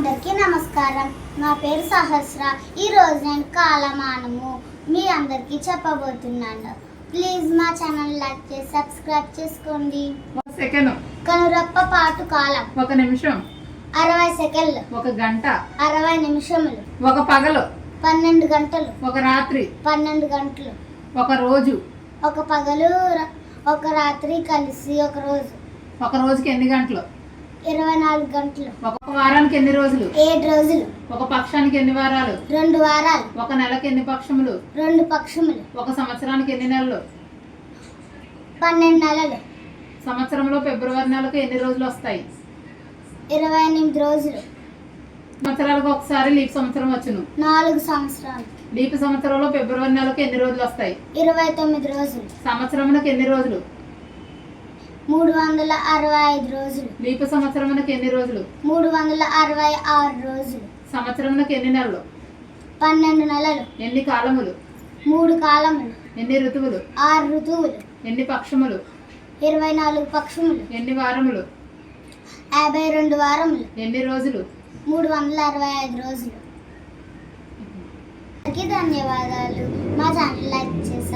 అందరికీ నమస్కారం. నా పేరు సహస్ర. ఈరోజు నేను కాలమానము మీ అందరికీ చెప్పబోతున్నాను. ప్లీజ్ మా ఛానల్ లైక్ చేసి సబ్స్క్రైబ్ చేసుకోండి. సెకండ్. కనురప్ప పాటు కాలం. ఒక నిమిషం. అరవై సెకండ్లు. ఒక గంట. అరవై నిమిషములు. ఒక పగలు. పన్నెండు గంటలు. ఒక రాత్రి. పన్నెండు గంటలు. ఒక రోజు. ఒక పగలు ఒక రాత్రి కలిసి ఒక రోజు. ఒక రోజుకి ఎన్ని గంటలు? ఇరవై నాలుగు గంటలు. ఒక వారానికి ఎన్ని రోజులు? ఏడు రోజులు. ఒక పక్షానికి ఎన్ని వారాలు? రెండు వారాలు. ఒక నెలకి ఎన్ని పక్షములు? రెండు పక్షములు. ఒక సంవత్సరానికి ఎన్ని నెలలు? పన్నెండు నెలలు. సంవత్సరంలో ఫిబ్రవరి నెలకు ఎన్ని రోజులు వస్తాయి? ఇరవై ఎనిమిది రోజులు. సంవత్సరాలకు ఒకసారి లీప్ సంవత్సరం వచ్చును. నాలుగు సంవత్సరాలు. లీప్ సంవత్సరంలో ఫిబ్రవరి నెలకు ఎన్ని రోజులు వస్తాయి? ఇరవై తొమ్మిది రోజులు. సంవత్సరమునకు ఎన్ని రోజులు? మూడు వందల అరవై ఐదు రోజులు. లీప్ సంవత్సరమునకు ఎన్ని రోజులు? మూడు వందల అరవై ఆరు రోజులు. సంవత్సరమునకు ఎన్ని నెలలు? పన్నెండు నెలలు. ఎన్ని కాలములు? మూడు కాలములు. ఎన్ని ఋతువులు? ఆరు ఋతువులు. ఎన్ని పక్షములు? ఇరవై నాలుగు పక్షములు. ఎన్ని వారములు? యాభై రెండు వారములు. ఎన్ని రోజులు? మూడు వందల అరవై ఐదు రోజులు. ధన్యవాదాలు. మా ఛానల్ లైక్ చేసి